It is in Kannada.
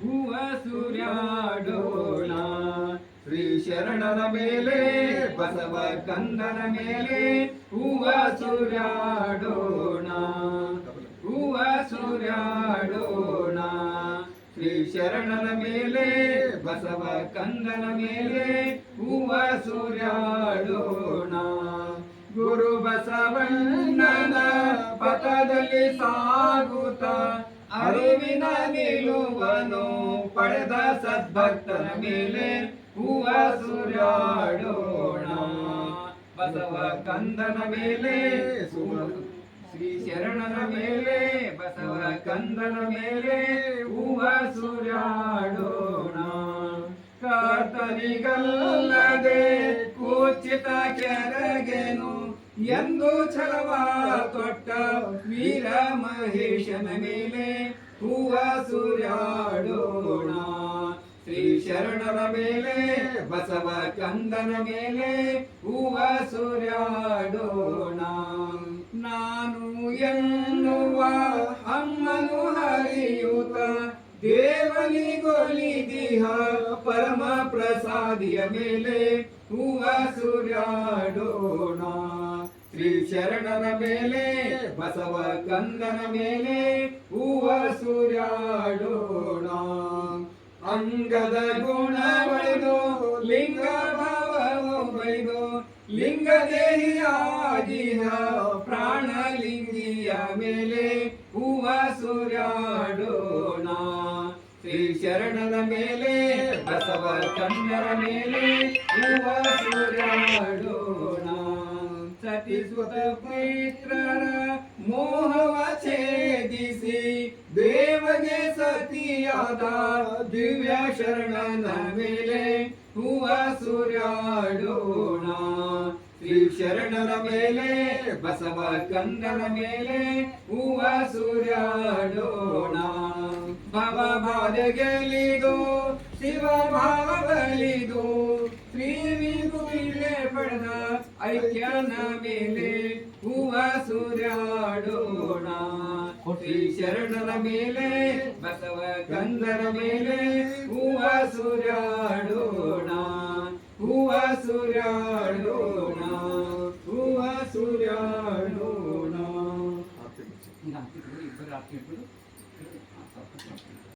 ಹೂವ ಸೂರ್ಯಾಡೋಣ. ಶ್ರೀ ಶರಣನ ಮೇಲೆ, ಬಸವ ಕಂದನ ಮೇಲೆ ಹೂವ ಸೂರ್ಯಾಡೋಣ. ಹೂವ ಸೂರ್ಯಾಡೋಣ. ಶ್ರೀ ಶರಣನ ಮೇಲೆ, ಬಸವ ಕಂದನ ಮೇಲೆ ಹೂವ ಸೂರ್ಯಾಡೋಣ. ಗುರು ಬಸವಣ್ಣನ ಪಥದಲ್ಲಿ ಸಾಗುತ್ತ ಅರಿವಿನ ನಿಲುವನು ಪಡೆದ ಸದ್ಭಕ್ತನ ಮೇಲೆ ಹೂವ ಸೂರ್ಯಾಡೋಣ. ಬಸವ ಕಂದನ ಮೇಲೆ ಶ್ರೀ ಶರಣನ ಮೇಲೆ, ಬಸವ ಕಂದನ ಮೇಲೆ ಹೂವ ಸೂರ್ಯಾಡೋಣ. ಕರ್ತನಿಗಲ್ಲದೆ ಕೂಚಿತ ಕೆರಗೆನು ಎಂದು ಛಲವ ತೊಟ್ಟ ವೀರ ಮಹೇಶನ ಮೇಲೆ ಹೂವ ಸೂರ್ಯಾಡೋಣ. ಶ್ರೀ ಶರಣರ ಮೇಲೆ, ಬಸವ ಕಂದನ ಮೇಲೆ ಹೂವ ಸೂರ್ಯಾಡೋಣ. ನಾನು ಎನ್ನುವ ಅಮ್ಮನು ಹರಿಯೂತ, ದೇವನಿಗೊಲಿದಿಹ ಪರಮ ಪ್ರಸಾದಿಯ ಮೇಲೆ ಹೂವ ಸೂರ್ಯಾಡೋಣ. ಶ್ರೀ ಶರಣನ ಮೇಲೆ, ಬಸವ ಕಂದನ ಮೇಲೆ ಹೂವ ಸೂರ್ಯಾಡೋಣ ಅಂಗದ ಗುಣ ಬಳಿದು, ಲಿಂಗ ಭಾವ ಬೈದು ಲಿಂಗ ಪ್ರಾಣ ಲಿಂಗಿಯ ಮೇಲೆ, ಹೂವ ಸೂರ್ಯಾಡೋಣ ಶ್ರೀ ಶರಣನ ಮೇಲೆ, ಬಸವ ಕನ್ನರ ಮೇಲೆ, ಹೂವ ಸೂರ್ಯಾಡೋಣ ಸತಿಸುತ ಪವಿತ್ರರ ಮೋಹವ ಛೇದಿಸಿ ದೇವಗೆ ಸತಿಯಾದ ದಿವ್ಯ ಶರಣನ ಮೇಲೆ ಹೂವ ಸೂರ್ಯಾಡೋಣ. ಶ್ರೀ ಶರಣರ ಮೇಲೆ, ಬಸವ ಕಂದನ ಮೇಲೆ ಹೂವ ಸೂರ್ಯಾಡೋಣ. ಭವ ಬಾಧೆಗೆಲಿದು ಶಿವ ಭಾವ ಐಕ್ಯನ ಮೇಲೆ ಹೂವ ಸೂರ್ಯಾಡೋಣ. ಕೋಟಿ ಶರಣರ ಮೇಲೆ ಬಸವ ಕಂದರ ಮೇಲೆ ಹೂವ ಸೂರ್ಯಾಡೋಣ. ಹೂವ ಸೂರ್ಯಾಡೋಣ ಹೂವ ಸೂರ್ಯಾಡೋಣ. ಇಬ್ಬರು